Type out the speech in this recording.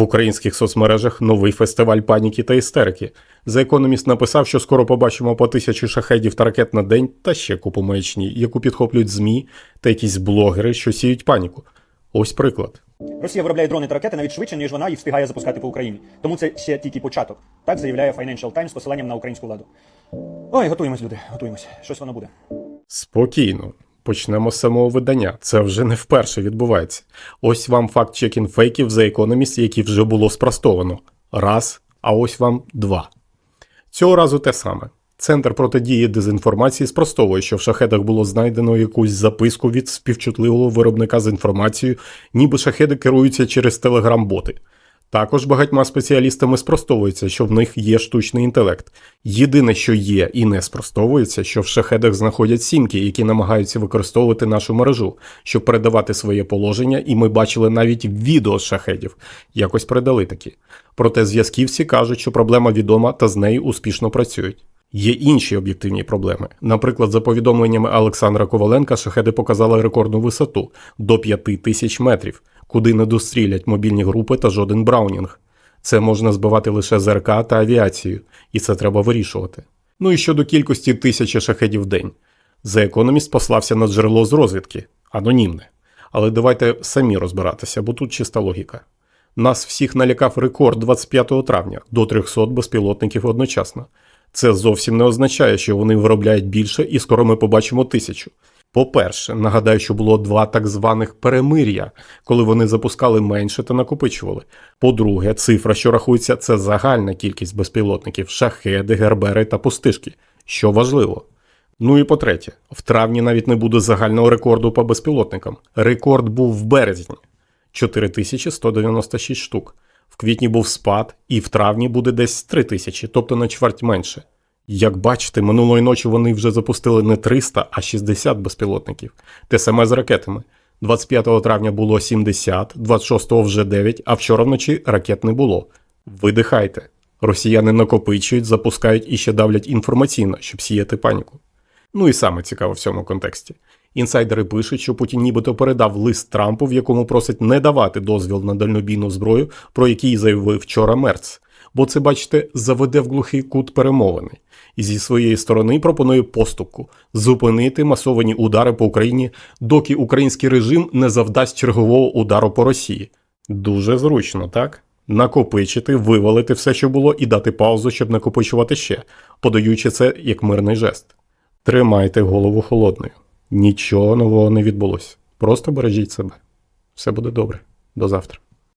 В українських соцмережах новий фестиваль паніки та істерики. За економіст написав, що скоро побачимо по тисячі шахедів та ракет на день та ще купу маячні, яку підхоплюють ЗМІ та якісь блогери, що сіють паніку. Ось приклад. Росія виробляє дрони та ракети навіть швидше, ніж вона їх встигає запускати по Україні. Тому це ще тільки початок. Так заявляє Financial Times з посиланням на українську владу. Ой, готуємось, люди, готуємось. Щось воно буде. Спокійно. Почнемо з самого видання. Це вже не вперше відбувається. Ось вам факт чекін фейків за економіст, які вже було спростовано. Раз, а ось вам два. Цього разу те саме. Центр протидії дезінформації спростовує, що в шахедах було знайдено якусь записку від співчутливого виробника з інформацією, ніби шахеди керуються через телеграм-боти. Також багатьма спеціалістами спростовується, що в них є штучний інтелект. Єдине, що є і не спростовується, що в шахедах знаходять сімки, які намагаються використовувати нашу мережу, щоб передавати своє положення, і ми бачили навіть відео з шахедів. Якось передали такі. Проте зв'язківці кажуть, що проблема відома та з нею успішно працюють. Є інші об'єктивні проблеми. Наприклад, за повідомленнями Олександра Коваленка, шахеди показали рекордну висоту до 5 тисяч метрів, куди не дострілять мобільні групи та жоден браунінг. Це можна збивати лише ЗРК та авіацію, і це треба вирішувати. Ну і щодо кількості тисячі шахедів в день. За економіст послався на джерело з розвідки, анонімне. Але давайте самі розбиратися, бо тут чиста логіка. Нас всіх налякав рекорд 25 травня до 300 безпілотників одночасно. Це зовсім не означає, що вони виробляють більше, і скоро ми побачимо тисячу. По-перше, нагадаю, що було два так званих перемир'я, коли вони запускали менше та накопичували. По-друге, цифра, що рахується, це загальна кількість безпілотників, шахеди, гербери та пустишки, що важливо. Ну і по-третє, в травні навіть не буде загального рекорду по безпілотникам. Рекорд був в березні 4196 штук. В квітні був спад, і в травні буде десь 3000, тобто на чверть менше. Як бачите, минулої ночі вони вже запустили не 300, а 60 безпілотників. Те саме з ракетами. 25 травня було 70, 26 вже 9, а вчора вночі ракет не було. Видихайте. Росіяни накопичують, запускають і ще давлять інформаційно, щоб сіяти паніку. Ну і саме цікаво в цьому контексті. Інсайдери пишуть, що Путін нібито передав лист Трампу, в якому просить не давати дозвіл на дальнобійну зброю, про який заявив вчора Мерц. Бо це, бачите, заведе в глухий кут перемовини. І зі своєї сторони пропонує поступку зупинити масовані удари по Україні, доки український режим не завдасть чергового удару по Росії. Дуже зручно, так? Накопичити, вивалити все, що було, і дати паузу, щоб накопичувати ще, подаючи це як мирний жест. Тримайте голову холодною. Нічого нового не відбулося. Просто бережіть себе. Все буде добре. До завтра.